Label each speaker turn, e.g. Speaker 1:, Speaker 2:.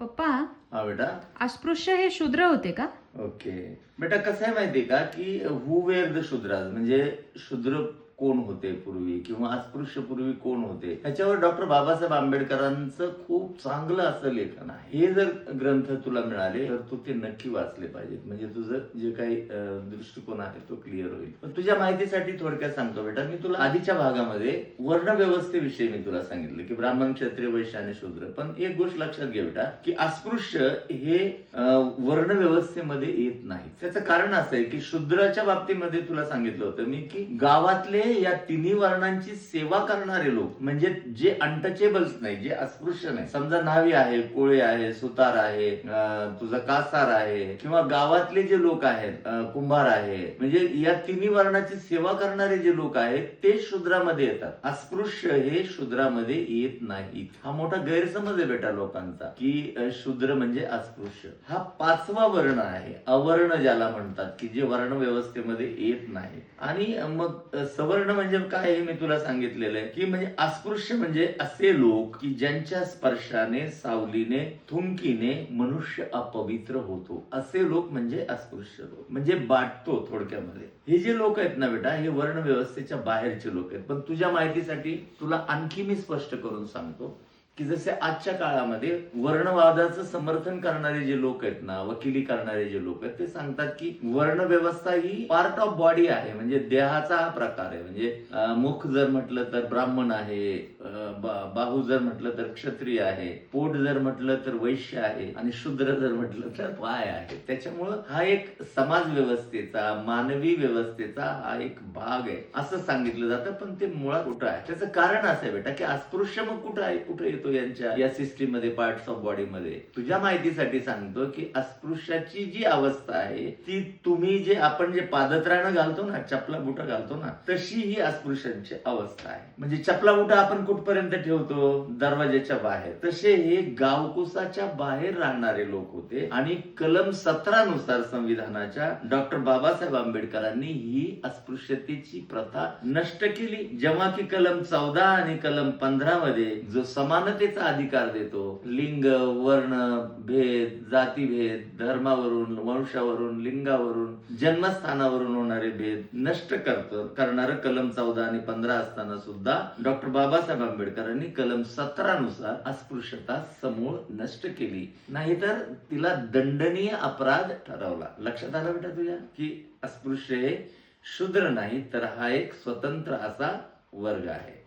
Speaker 1: पप्पा
Speaker 2: हा बेटा.
Speaker 1: अस्पृश्य हे शूद्र होते का?
Speaker 2: ओके. बेटा कसं आहे माहितीये का की हु वेअर द शूद्राज म्हणजे शूद्र कोण होते पूर्वी किंवा अस्पृश्य पूर्वी कोण होते? ह्याच्यावर डॉक्टर बाबासाहेब आंबेडकरांचं खूप चांगलं असं लेखन आहे. हे जर ग्रंथ तुला मिळाले तर तू ते नक्की वाचले पाहिजेत. म्हणजे तुझं जे काही दृष्टिकोन आहे तो क्लिअर होईल. तुझ्या माहितीसाठी थोडक्यात सांगतो बेटा मी तुला आधीच्या भागामध्ये वर्ण व्यवस्थेविषयी मी तुला सांगितलं की ब्राह्मण क्षत्रिय वैश्य आणि शूद्र. पण एक गोष्ट लक्षात घे बेटा की अस्पृश्य हे वर्ण व्यवस्थेमध्ये येत नाही त्याचं कारण असं आहे की शूद्राच्या बाबतीमध्ये तुला सांगितलं होतं मी की गावातले या तिन्ही वर्णांची सेवा करणारे लोक म्हणजे जे अनटचेबल्स नाही जे अस्पृश्य नाही. समजा न्हावी आहे कोळे आहे सुतार आहे तुझा कासार आहे किंवा गावातले जे लोक आहेत कुंभार आहे म्हणजे या तिन्ही वर्णाची सेवा करणारे जे लोक आहेत ते शूद्रामध्ये येतात. अस्पृश्य हे शूद्रामध्ये येत नाहीत. हा मोठा गैरसमज आहे बेटा लोकांचा की शूद्र म्हणजे अस्पृश्य. हा पाचवा वर्ण आहे अवर्ण ज्याला म्हणतात की जे वर्ण व्यवस्थेमध्ये येत नाही. आणि मग सवर्ण सवर्ण म्हणजे काय हे मी तुला सांगितलेलं आहे? की म्हणजे अस्पृश्य म्हणजे असे लोक की ज्यांच्या स्पर्शाने सावलीने थुंकीने मनुष्य अपवित्र होतो. असे लोक म्हणजे अस्पृश्य लोक. म्हणजे बाटतो थोडक्यामध्ये. हे जे लोक आहेत ना बेटा हे वर्ण व्यवस्थेच्या बाहेरचे लोक आहेत. पण तुझ्या माहितीसाठी तुला आणखी मी स्पष्ट करून सांगतो. की जसे आजच्या काळामध्ये वर्णवादाचं समर्थन करणारे जे लोक आहेत ना वकिली करणारे जे लोक आहेत ते सांगतात की वर्ण व्यवस्था ही पार्ट ऑफ बॉडी आहे म्हणजे देहाचा हा प्रकार आहे. म्हणजे मुख जर म्हटलं तर ब्राह्मण आहे बाहू जर म्हटलं तर क्षत्रिय आहे पोट जर म्हटलं तर वैश्य आहे आणि शूद्र जर म्हटलं तर पाय आहे. त्याच्यामुळं हा एक समाज व्यवस्थेचा मानवी व्यवस्थेचा हा एक भाग आहे. असं सांगितलं जातं पण ते मुळात कुठं आहे? त्याचं कारण असं आहे बेटा की अस्पृश्य मग कुठं आहे? कुठं येतो यांच्या या सिस्टीममध्ये पार्ट्स ऑफ बॉडी मध्ये तुझ्या माहितीसाठी सांगतो की अस्पृश्याची जी अवस्था आहे ती तुम्ही जे आपण जे पादत्राणं घालतो ना चपला बुटा घालतो ना तशी ही अस्पृश्यांची अवस्था आहे. म्हणजे चपला बुटा आपण कुठपर्यंत ठेवतो? दरवाजाच्या बाहेर. तसे हे गावकुसाच्या बाहेर राहणारे लोक होते आणि कलम सतरा नुसार संविधानाच्या डॉक्टर बाबासाहेब आंबेडकरांनी ही अस्पृश्यतेची प्रथा नष्ट केली. जेव्हा की कलम चौदा आणि कलम पंधरा मध्ये जो समान समानतेचा अधिकार देतो. लिंग वर्ण भेद जातीभेद धर्मावरून वंशावरून लिंगावरून जन्मस्थानावरून होणारे भेद नष्ट करतो करणारं कलम चौदा आणि पंधरा असताना सुद्धा डॉक्टर बाबासाहेब आंबेडकरांनी कलम सतरा नुसार अस्पृश्यता समूळ नष्ट केली. नाहीतर तिला दंडनीय अपराध ठरवला. लक्षात आला बेटा तुझ्या? की अस्पृश्य हे शूद्र नाही तर हा एक स्वतंत्र असा वर्ग आहे.